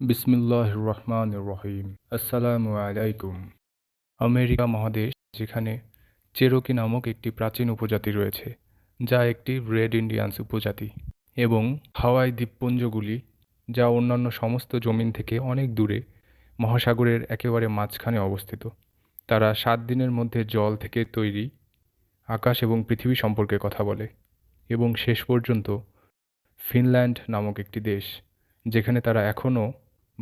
বিসমিল্লাহ রহমান রহিম। আসসালামু আলাইকুম। আমেরিকা মহাদেশ, যেখানে চেরোকি নামক একটি প্রাচীন উপজাতি রয়েছে, যা একটি রেড ইন্ডিয়ান্স উপজাতি, এবং হাওয়াই দ্বীপপুঞ্জগুলি, যা অন্যান্য সমস্ত জমিন থেকে অনেক দূরে, মহাসাগরের একেবারে মাঝখানে অবস্থিত। তারা সাত দিনের মধ্যে জল থেকে তৈরি আকাশ এবং পৃথিবী সম্পর্কে কথা বলে, এবং শেষ পর্যন্ত ফিনল্যান্ড নামক একটি দেশ, যেখানে তারা এখনও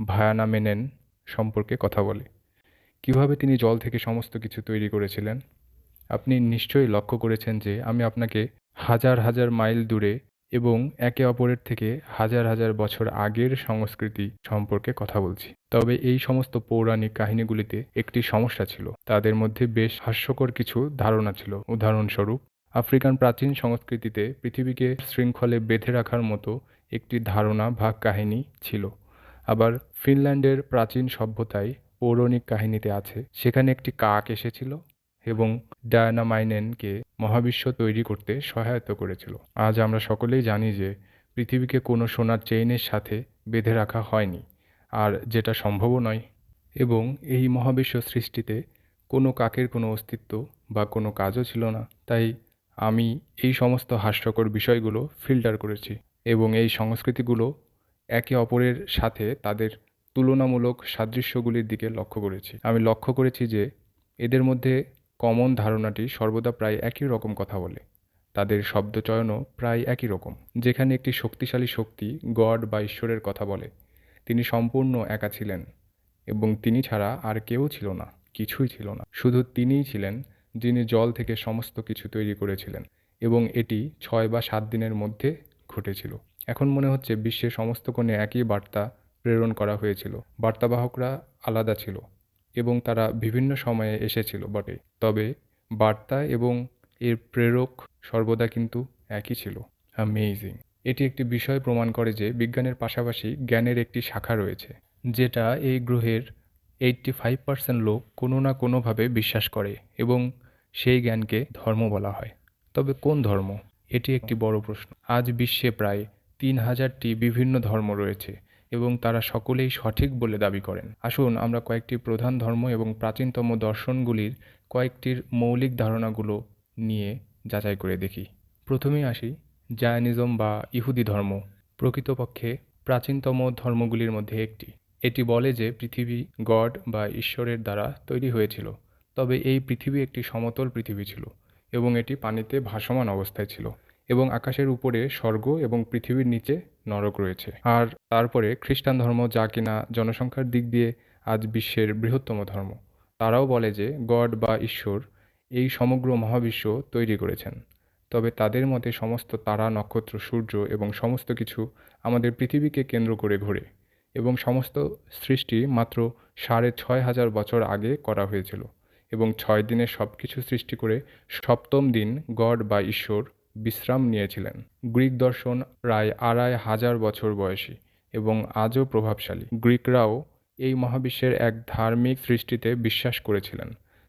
ভায়ানা মেনেন সম্পর্কে কথা বলে। কীভাবে তিনি জল থেকে সমস্ত কিছু তৈরি করেছিলেন? আপনি নিশ্চয়ই লক্ষ্য করেছেন যে আমি আপনাকে হাজার হাজার মাইল দূরে এবং একে অপরের থেকে হাজার হাজার বছর আগের সংস্কৃতি সম্পর্কে কথা বলছি। তবে এই সমস্ত পৌরাণিক কাহিনীগুলিতে একটি সমস্যা ছিল। তাদের মধ্যে বেশ হাস্যকর কিছু ধারণা ছিল। উদাহরণস্বরূপ, আফ্রিকান প্রাচীন সংস্কৃতিতে পৃথিবীকে শৃঙ্খলে বেঁধে রাখার মতো একটি ধারণা বা কাহিনী ছিল। আবার ফিনল্যান্ডের প্রাচীন সভ্যতায় পৌরাণিক কাহিনীতে আছে, সেখানে একটি কাক এসেছিল এবং ডায়নামাইনেনকে মহাবিশ্ব তৈরি করতে সহায়তা করেছিল। আজ আমরা সকলেই জানি যে পৃথিবীকে কোনো সোনার চেইনের সাথে বেঁধে রাখা হয়নি, আর যেটা সম্ভবও নয়। এবং এই মহাবিশ্ব সৃষ্টিতে কোনো কাকের কোনো অস্তিত্ব বা কোনো কাজও ছিল না। তাই আমি এই সমস্ত হাস্যকর বিষয়গুলো ফিল্টার করেছি এবং এই সংস্কৃতিগুলো একে অপরের সাথে তাদের তুলনামূলক সাদৃশ্যগুলির দিকে লক্ষ্য করেছি। আমি লক্ষ্য করেছি যে এদের মধ্যে কমন ধারণাটি সর্বদা প্রায় একই রকম কথা বলে। তাদের শব্দচয়নও প্রায় একই রকম। যেখানে একটি শক্তিশালী শক্তি গড বা ঈশ্বরের কথা বলে, তিনি সম্পূর্ণ একা ছিলেন এবং তিনি ছাড়া আর কেউ ছিল না, কিছুই ছিল না। শুধু তিনিই ছিলেন যিনি জল থেকে সমস্ত কিছু তৈরি করেছিলেন এবং এটি ছয় বা সাত দিনের মধ্যে ঘটেছিল। এখন মনে হচ্ছে বিশ্বের সমস্ত কোণে একই বার্তা প্রেরণ করা হয়েছিল। বার্তাবাহকরা আলাদা ছিল এবং তারা বিভিন্ন সময়ে এসেছিল বটে। তবে বার্তা এবং এর প্রেরক সর্বদা কিন্তু একই ছিল। অ্যামেজিং এটি একটি বিষয় প্রমাণ করে যে বিজ্ঞানের পাশাপাশি জ্ঞানের একটি শাখা রয়েছে, যেটা এই গ্রহের এইট্টি ফাইভ পার্সেন্ট লোক কোনো না কোনোভাবে বিশ্বাস করে এবং সেই জ্ঞানকে ধর্ম বলা হয়। তবে কোন ধর্ম? এটি একটি বড় প্রশ্ন। আজ বিশ্বে প্রায় তিন হাজারটি বিভিন্ন ধর্ম রয়েছে এবং তারা সকলেই সঠিক বলে দাবি করেন। আসুন আমরা কয়েকটি প্রধান ধর্ম এবং প্রাচীনতম দর্শনগুলির কয়েকটির মৌলিক ধারণাগুলো নিয়ে যাচাই করে দেখি। প্রথমেই আসি, জায়নিজম বা ইহুদি ধর্ম। প্রকৃতপক্ষে প্রাচীনতম ধর্মগুলির মধ্যে একটি। এটি বলে যে পৃথিবী, গড বা ঈশ্বরের দ্বারা তৈরি হয়েছিল, তবে এই পৃথিবী একটি সমতল পৃথিবী ছিল এবং এটি পানিতে ভাসমান অবস্থায় ছিল। এবং আকাশের উপরে স্বর্গ এবং পৃথিবীর নিচে নরক রয়েছে। আর তারপরে খ্রিস্টান ধর্ম যা কিনা জনসংখ্যার দিক দিয়ে আজ বিশ্বের বৃহত্তম ধর্ম। তারাও বলে যে গড বা ঈশ্বর এই সমগ্র মহাবিশ্ব তৈরি করেছেন। তবে তাদের মতে সমস্ত তারা, নক্ষত্র, সূর্য এবং সমস্ত কিছু আমাদের পৃথিবীকে কেন্দ্র করে ঘোরে এবং সমস্ত সৃষ্টি মাত্র সাড়ে ছয় হাজার বছর আগে করা হয়েছিল এবং ছয় দিনে সব কিছু সৃষ্টি করে সপ্তম দিন গড বা ঈশ্বর বিশ্রাম নিয়েছিলেন। গ্রিক দর্শন প্রায় আড়াই হাজার বছর বয়সী এবং আজও প্রভাবশালী। গ্রিকরাও এই মহাবিশ্বের এক ধার্মিক সৃষ্টিতে বিশ্বাস করেছিলেন।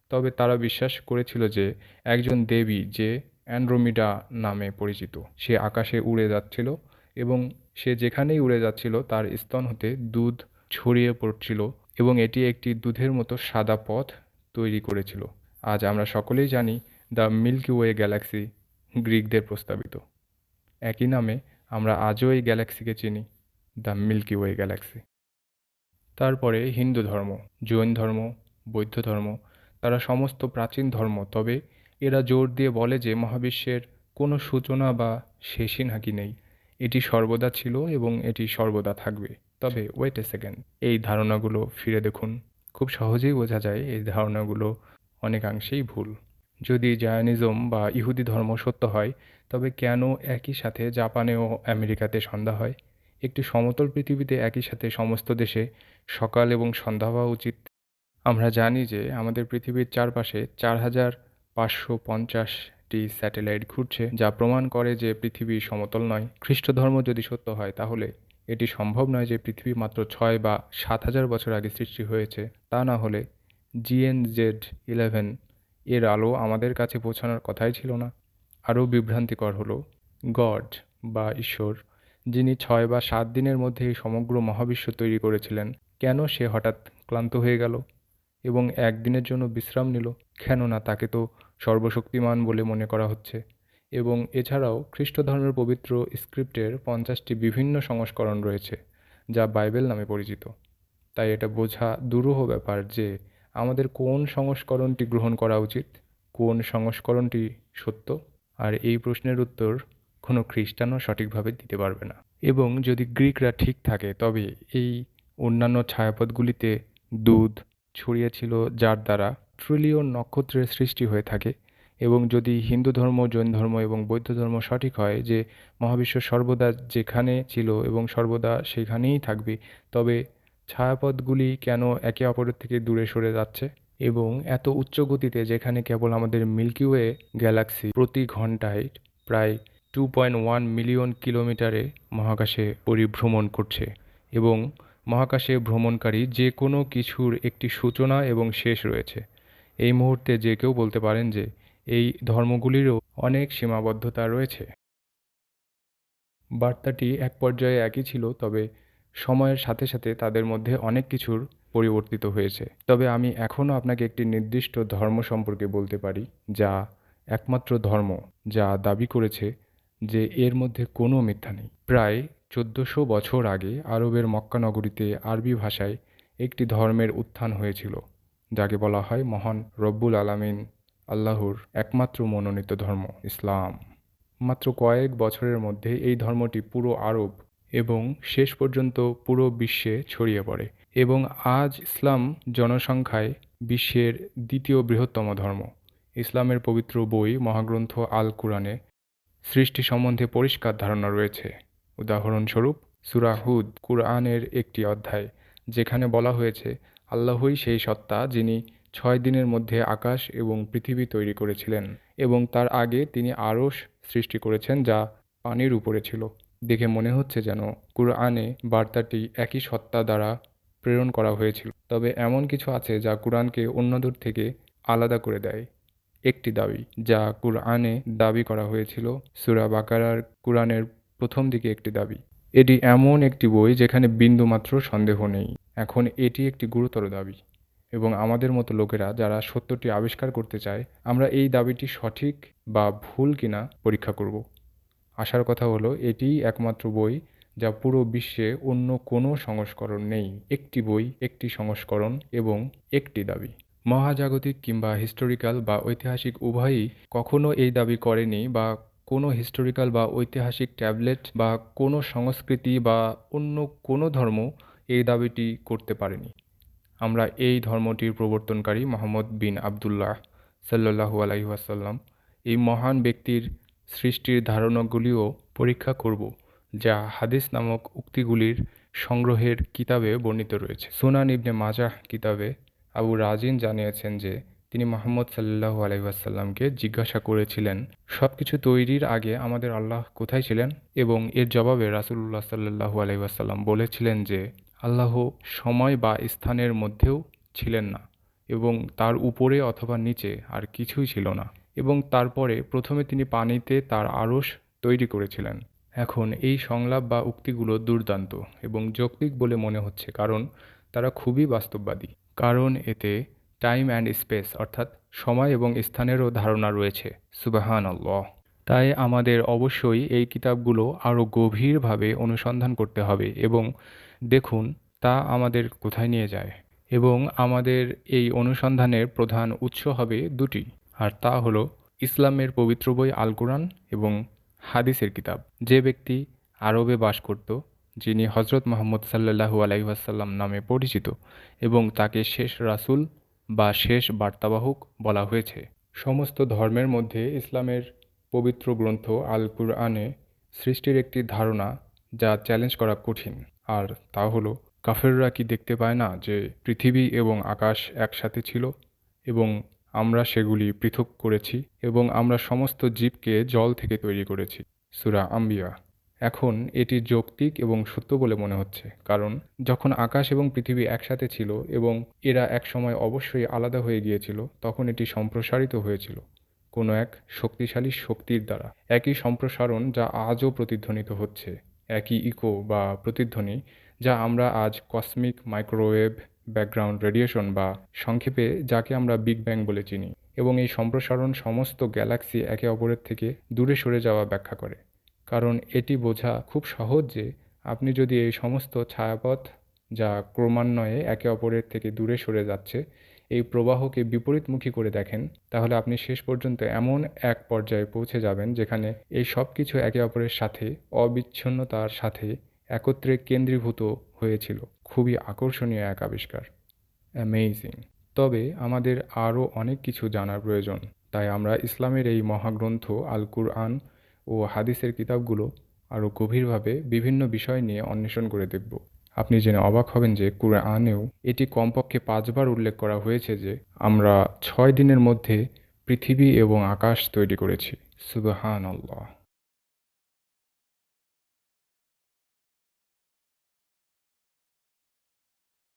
তবে তারা বিশ্বাস করেছিল যে একজন দেবী যে অ্যান্ড্রোমিডা নামে পরিচিত, সে আকাশে উড়ে যাচ্ছিল এবং সে যেখানেই উড়ে যাচ্ছিল তার স্তন হতে দুধ ছড়িয়ে পড়ছিল এবং এটি একটি দুধের মতো সাদা পথ তৈরি করেছিল। আজ আমরা সকলেই জানি দ্য মিল্কি ওয়ে গ্যালাক্সি গ্রিকদের প্রস্তাবিত। একই নামে আমরা আজও এই গ্যালাক্সিকে চিনি, দ্য মিল্কি ওয়ে গ্যালাক্সি। তারপরে হিন্দু ধর্ম, জৈন ধর্ম, বৌদ্ধ ধর্ম, তারা সমস্ত প্রাচীন ধর্ম, তবে এরা জোর দিয়ে বলে যে মহাবিশ্বের কোনো সূচনা বা শেষই নাকি নেই। এটি সর্বদা ছিল এবং এটি সর্বদা থাকবে। তবে ওয়েট এ সেকেন্ড এই ধারণাগুলো ফিরে দেখুন। খুব সহজেই বোঝা যায় এই ধারণাগুলো অনেকাংশেই ভুল। যদি জায়নিজম বা ইহুদি ধর্ম সত্য হয়, তবে কেন একই সাথে জাপানে ও আমেরিকাতে সন্ধ্যা হয়? একটি সমতল পৃথিবীতে একই সাথে সমস্ত দেশে সকাল এবং সন্ধ্যা হওয়া উচিত। আমরা জানি যে আমাদের পৃথিবীর চারপাশে চার হাজার পাঁচশো পঞ্চাশটি স্যাটেলাইট ঘুরছে, যা প্রমাণ করে যে পৃথিবী সমতল নয়। খ্রিস্ট ধর্ম যদি সত্য হয়, তাহলে এটি সম্ভব নয় যে পৃথিবী মাত্র ছয় বা সাত হাজার বছর আগে সৃষ্টি হয়েছে। তা না হলে জিএনজেড ইলেভেন এর আলো আমাদের কাছে পৌঁছানোর কথাই ছিল না। আরও বিভ্রান্তিকর হলো, গড বা ঈশ্বর, যিনি ছয় বা সাত দিনের মধ্যে এই সমগ্র মহাবিশ্ব তৈরি করেছিলেন, কেন সে হঠাৎ ক্লান্ত হয়ে গেল এবং একদিনের জন্য বিশ্রাম নিল? কেননা তাকে তো সর্বশক্তিমান বলে মনে করা হচ্ছে। এবং এছাড়াও খ্রিস্ট ধর্মের পবিত্র স্ক্রিপ্টের পঞ্চাশটি বিভিন্ন সংস্করণ রয়েছে, যা বাইবেল নামে পরিচিত। তাই এটা বোঝা দুরূহ ব্যাপার যে আমাদের কোন সংস্করণটি গ্রহণ করা উচিত? কোন সংস্করণটি সত্য? আর এই প্রশ্নের উত্তর কোনো খ্রিস্টানও সঠিকভাবে দিতে পারবে না। এবং যদি গ্রিকরা ঠিক থাকে, তবে এই অন্যান্য ছায়াপথগুলিতে দুধ ছড়িয়েছিল যার দ্বারা ট্রিলিয়ন নক্ষত্রের সৃষ্টি হয়ে থাকে। এবং যদি হিন্দু ধর্ম, জৈন ধর্ম এবং বৌদ্ধ ধর্ম সঠিক হয় যে মহাবিশ্ব সর্বদা যেখানে ছিল এবং সর্বদা সেখানেই থাকবে, তবে ছায়াপথগুলি কেন একে অপরের থেকে দূরে সরে যাচ্ছে? এবং এত উচ্চ গতিতে যেখানে কেবল আমাদের মিল্কি ওয়ে গ্যালাক্সি প্রতি ঘন্টায় প্রায় টু পয়েন্ট ওয়ান মিলিয়ন কিলোমিটারে মহাকাশে পরিভ্রমণ করছে এবং মহাকাশে ভ্রমণকারী যে কোনো কিছুর একটি সূচনা এবং শেষ রয়েছে। এই মুহূর্তে যে কেউ বলতে পারেন যে এই ধর্মগুলিরও অনেক সীমাবদ্ধতা রয়েছে। বার্তাটি এক পর্যায়ে একই ছিল, তবে সময়ের সাথে সাথে তাদের মধ্যে অনেক কিছুর পরিবর্তিত হয়েছে। তবে আমি এখনও আপনাকে একটি নির্দিষ্ট ধর্ম সম্পর্কে বলতে পারি, যা একমাত্র ধর্ম, যা দাবি করেছে যে এর মধ্যে কোনো মিথ্যা নেই। প্রায় চোদ্দোশো বছর আগে আরবের মক্কা নগরীতে আরবি ভাষায় একটি ধর্মের উত্থান হয়েছিল, যাকে বলা হয় মহান রব্বুল আলামিন, আল্লাহর একমাত্র মনোনীত ধর্ম, ইসলাম। মাত্র কয়েক বছরের মধ্যে এই ধর্মটি পুরো আরব এবং শেষ পর্যন্ত পুরো বিশ্বে ছড়িয়ে পড়ে এবং আজ ইসলাম জনসংখ্যায় বিশ্বের দ্বিতীয় বৃহত্তম ধর্ম। ইসলামের পবিত্র বই মহাগ্রন্থ আল কুরআনে সৃষ্টি সম্বন্ধে পরিষ্কার ধারণা রয়েছে। উদাহরণস্বরূপ সুরাহুদ কুরআনের একটি অধ্যায়, যেখানে বলা হয়েছে, আল্লাহই সেই সত্তা যিনি ছয় দিনের মধ্যে আকাশ এবং পৃথিবী তৈরি করেছিলেন এবং তার আগে তিনি আরও সৃষ্টি করেছেন যা পানির উপরে ছিল। দেখে মনে হচ্ছে যেন কুরআনে বার্তাটি একই সত্তা দ্বারা প্রেরণ করা হয়েছিল। তবে এমন কিছু আছে যা কুরআনকে অন্যদের থেকে আলাদা করে দেয়। একটি দাবি, যা কুরআনে দাবি করা হয়েছিল, সুরা বাকারার কুরআনের প্রথম দিকে একটি দাবি। এটি এমন একটি বই যেখানে বিন্দুমাত্র সন্দেহ নেই। এখন এটি একটি গুরুতর দাবি। এবং আমাদের মতো লোকেরা যারা সত্যটি আবিষ্কার করতে চায়, আমরা এই দাবিটি সঠিক বা ভুল কিনা পরীক্ষা করব। আসার কথা হলো, এটিই একমাত্র বই যা পুরো বিশ্বে অন্য কোনো সংস্করণ নেই। একটি বই, একটি সংস্করণ এবং একটি দাবি। মহাজাগতিক কিংবা হিস্টোরিক্যাল বা ঐতিহাসিক উভয়ই কখনো এই দাবি করেনি বা কোনো হিস্টোরিক্যাল বা ঐতিহাসিক ট্যাবলেট বা কোনো সংস্কৃতি বা অন্য কোনো ধর্ম এই দাবিটি করতে পারেনি। আমরা এই ধর্মটির প্রবর্তনকারী মোহাম্মদ বিন আবদুল্লাহ সাল্লাহু আলাইহাসাল্লাম এই মহান ব্যক্তির সৃষ্টির ধারণাগুলিও পরীক্ষা করব, যা হাদিস নামক উক্তিগুলির সংগ্রহের কিতাবে বর্ণিত রয়েছে। সুনান ইবনে মাজাহ কিতাবে আবু রাজিন জানিয়েছেন যে, তিনি মোহাম্মদ সাল্লাহু আলাইসাল্লামকে জিজ্ঞাসা করেছিলেন সব কিছু তৈরির আগে আমাদের আল্লাহ কোথায় ছিলেন? এবং এর জবাবে রাসুল্লাহ সাল্লাহু আলাইসাল্লাম বলেছিলেন যে, আল্লাহ সময় বা স্থানের মধ্যেও ছিলেন না এবং তার উপরে অথবা নিচে আর কিছুই ছিল না। এবং তারপরে প্রথমে তিনি পানিতে তার আড়স তৈরি করেছিলেন। এখন এই সংলাপ বা উক্তিগুলো দুর্দান্ত এবং যৌক্তিক বলে মনে হচ্ছে কারণ তারা খুবই বাস্তববাদী। কারণ এতে টাইম অ্যান্ড স্পেস অর্থাৎ সময় এবং স্থানেরও ধারণা রয়েছে। সুবাহান আল্লাহ তাই আমাদের অবশ্যই এই কিতাবগুলো আরও গভীরভাবে অনুসন্ধান করতে হবে এবং দেখুন তা আমাদের কোথায় নিয়ে যায়। এবং আমাদের এই অনুসন্ধানের প্রধান উৎস হবে দুটি। আর তা হলো ইসলামের পবিত্র বই আল কোরআন এবং হাদিসের কিতাব। যে ব্যক্তি আরবে বাস করত, যিনি হজরত মোহাম্মদ সাল্লাহু আলাইসাল্লাম নামে পরিচিত এবং তাকে শেষ রাসুল বা শেষ বার্তাবাহক বলা হয়েছে। সমস্ত ধর্মের মধ্যে ইসলামের পবিত্র গ্রন্থ আল কুরআনে সৃষ্টির একটি ধারণা যা চ্যালেঞ্জ করা কঠিন। আর তা হলো, কাফেররা কি দেখতে পায় না যে পৃথিবী এবং আকাশ একসাথে ছিল এবং আমরা সেগুলি পৃথক করেছি এবং আমরা সমস্ত জীবকে জল থেকে তৈরি করেছি। সুরা আম্বিয়া। এখন এটি যৌক্তিক এবং সত্য বলে মনে হচ্ছে, কারণ যখন আকাশ এবং পৃথিবী একসাথে ছিল এবং এরা একসময় অবশ্যই আলাদা হয়ে গিয়েছিল, তখন এটি সম্প্রসারিত হয়েছিল কোনো এক শক্তিশালী শক্তির দ্বারা। একই সম্প্রসারণ যা আজও প্রতিধ্বনিত হচ্ছে, একই ইকো বা প্রতিধ্বনি যা আমরা আজ কসমিক মাইক্রোওয়েভ ব্যাকগ্রাউন্ড রেডিয়েশন বা সংক্ষেপে যাকে আমরা বিগ ব্যাং বলে চিনি এবং এই সম্প্রসারণ সমস্ত গ্যালাক্সি একে অপরের থেকে দূরে সরে যাওয়া ব্যাখ্যা করে। কারণ এটি বোঝা খুব সহজ যে আপনি যদি এই সমস্ত ছায়াপথ যা ক্রমান্বয়ে একে অপরের থেকে দূরে সরে যাচ্ছে, এই প্রবাহকে বিপরীতমুখী করে দেখেন, তাহলে আপনি শেষ পর্যন্ত এমন এক পর্যায়ে পৌঁছে যাবেন যেখানে এই সব কিছু একে অপরের সাথে, অবিচ্ছিন্নতার সাথে একত্রে কেন্দ্রীভূত হয়েছিল। খুবই আকর্ষণীয় এক আবিষ্কার। অ্যামেজিং তবে আমাদের আরও অনেক কিছু জানার প্রয়োজন। তাই আমরা ইসলামের এই মহাগ্রন্থ আল কুরআন ও হাদিসের কিতাবগুলো আরও গভীরভাবে বিভিন্ন বিষয় নিয়ে অন্বেষণ করে দেখব। আপনি জেনে অবাক হবেন যে কুরআনেও এটি কমপক্ষে পাঁচবার উল্লেখ করা হয়েছে যে আমরা ছয় দিনের মধ্যে পৃথিবী এবং আকাশ তৈরি করেছি। সুবহান আল্লাহ